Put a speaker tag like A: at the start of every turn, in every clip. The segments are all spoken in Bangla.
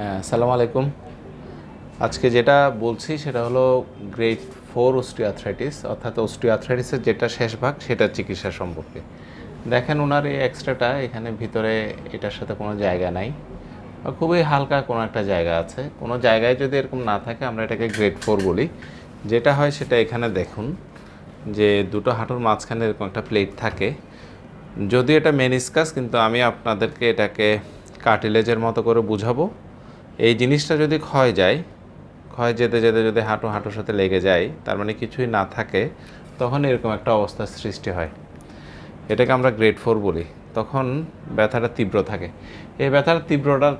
A: হ্যাঁ আসসালামু আলাইকুম। আজকে যেটা বলছি সেটা হলো গ্রেড ফোর অস্টিওআথ্রাইটিস অর্থাৎ অস্টিওআথ্রাইটিসের যেটা শেষ ভাগ সেটার চিকিৎসা সম্পর্কে। দেখেন ওনার এই এক্সট্রাটা এখানে ভিতরে এটার সাথে কোনো জায়গা নাই। বা খুবই হালকা কোনো একটা জায়গা আছে। কোনো জায়গায় যদি এরকম না থাকে আমরা এটাকে গ্রেড ফোর বলি। যেটা হয় সেটা এখানে দেখুন যে দুটো হাঁটুর মাঝখানে এরকম একটা প্লেট থাকে। যদি এটা মেনিসকাস কিন্তু আমি আপনাদেরকে এটাকে কার্টিলেজের মতো করে বুঝাবো। এই জিনিসটা যদি ক্ষয় যায়, ক্ষয় যেতে যেতে যদি হাঁটু হাঁটুর সাথে লেগে যায়, তার মানে কিছুই না থাকে, তখন এরকম একটা অবস্থার সৃষ্টি হয়। এটাকে আমরা গ্রেড ফোর বলি। তখন ব্যথাটা তীব্র থাকে। এই ব্যথার তীব্রতা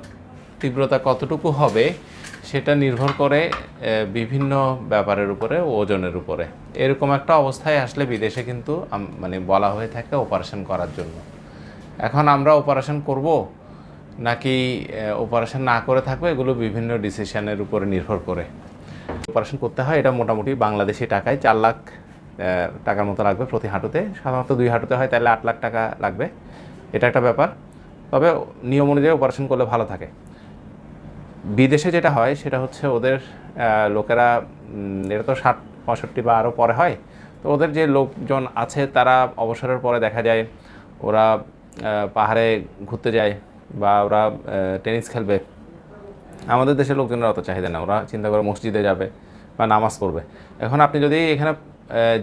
A: তীব্রতা কতটুকু হবে, সেটা নির্ভর করে বিভিন্ন ব্যাপারের উপরে, ওজনের উপরে। এরকম একটা অবস্থায় আসলে বিদেশে কিন্তু মানে বলা হয়ে থাকে অপারেশন করার জন্য। এখন আমরা অপারেশন করব নাকি অপারেশন না করে থাকবে, এগুলো বিভিন্ন ডিসিশনের উপরে নির্ভর করে। অপারেশন করতে হয়, এটা মোটামুটি বাংলাদেশি টাকায় চার লাখ টাকার মতো লাগবে প্রতি হাঁটুতে। সাধারণত দুই হাঁটুতে হয়, তাহলে আট লাখ টাকা লাগবে। এটা একটা ব্যাপার। তবে নিয়ম অনুযায়ী অপারেশন করলে ভালো থাকে। বিদেশে যেটা হয়, সেটা হচ্ছে ওদের লোকেরা এটা তো ষাট, পঁয়ষট্টি বা আরও পরে হয়, তো ওদের যে লোকজন আছে, তারা অবসরের পরে দেখা যায়, ওরা পাহাড়ে ঘুরতে যায়। বা ওরা টেনিস খেলবে। আমাদের দেশের লোকজনের অত চাহিদা না ওরা চিন্তা করে মসজিদে যাবে বা নামাজ পড়বে। এখন আপনি যদি এখানে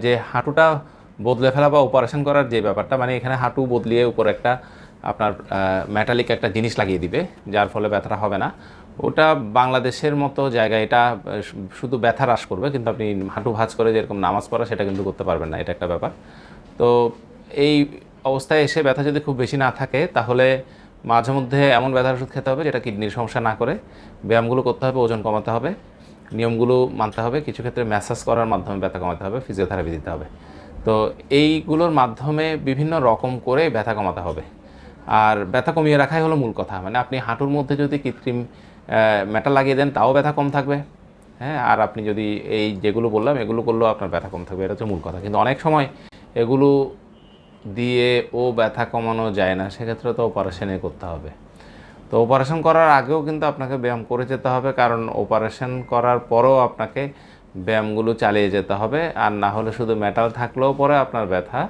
A: যে হাঁটুটা বদলে ফেলা বা অপারেশন করার যে ব্যাপারটা মানে এখানে হাঁটু বদলিয়ে উপর একটা আপনার মেটালিক একটা জিনিস লাগিয়ে দিবে, যার ফলে ব্যথাটা হবে না। ওটা বাংলাদেশের মতো জায়গায় এটা শুধু ব্যথা হ্রাস করবে, কিন্তু আপনি হাঁটু ভাঁজ করে যেরকম নামাজ পড়া, সেটা কিন্তু করতে পারবেন না। এটা একটা ব্যাপার। তো এই অবস্থায় এসে ব্যথা যদি খুব বেশি না থাকে, তাহলে মাঝে মধ্যে এমন ব্যথার ওষুধ খেতে হবে যেটা কিডনির সমস্যা না করে ব্যায়ামগুলো করতে হবে, ওজন কমাতে হবে, নিয়মগুলো মানতে হবে, কিছু ক্ষেত্রে ম্যাসাজ করার মাধ্যমে ব্যথা কমাতে হবে ফিজিওথেরাপি দিতে হবে। তো এইগুলোর মাধ্যমে বিভিন্ন রকম করে ব্যথা কমাতে হবে। আর ব্যথা কমিয়ে রাখাই হলো মূল কথা। মানে আপনি হাঁটুর মধ্যে যদি কৃত্রিম মেটা লাগিয়ে দেন, তাও ব্যথা কম থাকবে। হ্যাঁ আর আপনি যদি এই যেগুলো বললাম, এগুলো করলেও আপনার ব্যথা কম থাকবে, এটা হচ্ছে মূল কথা। কিন্তু অনেক সময় এগুলো দিয়ে ও ব্যথা কমানো যায় না, সেক্ষেত্রে তো অপারেশনে করতে হবে। তো অপারেশন করার আগেও কিন্তু আপনাকে ব্যায়াম করে যেতে হবে, কারণ অপারেশন করার পরেও আপনাকে ব্যায়ামগুলো চালিয়ে যেতে হবে, আর না হলে শুধু মেটাল থাকলেও পরে আপনার ব্যথা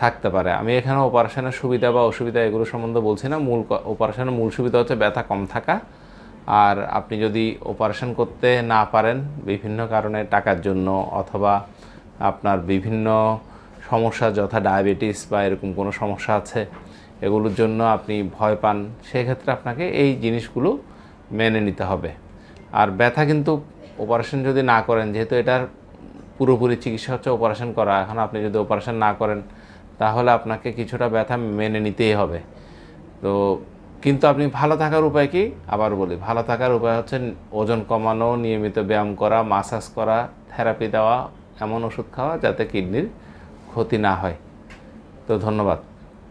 A: থাকতে পারে। আমি এখানে অপারেশনের সুবিধা বা অসুবিধা এগুলো সম্বন্ধে বলছি না, মূল অপারেশনের মূল সুবিধা হচ্ছে ব্যথা কম থাকা। আর আপনি যদি অপারেশন করতে না পারেন বিভিন্ন কারণে টাকার জন্য, অথবা আপনার বিভিন্ন সমস্যা যথা ডায়াবেটিস বা এরকম কোনো সমস্যা আছে, এগুলোর জন্য আপনি ভয় পান, সেক্ষেত্রে আপনাকে এই জিনিসগুলো মেনে নিতে হবে। আর ব্যথা কিন্তু অপারেশন যদি না করেন, যেহেতু এটার পুরোপুরি চিকিৎসা হচ্ছে অপারেশন করা, এখন আপনি যদি অপারেশন না করেন, তাহলে আপনাকে কিছুটা ব্যথা মেনে নিতেই হবে। তো কিন্তু আপনি ভালো থাকার উপায় কি? আবার বলি, ভালো থাকার উপায় হচ্ছে ওজন কমানো, নিয়মিত ব্যায়াম করা মাসাজ করা থেরাপি দেওয়া, এমন ওষুধ খাওয়া যাতে কিডনির ক্ষতি না হয়। তো ধন্যবাদ।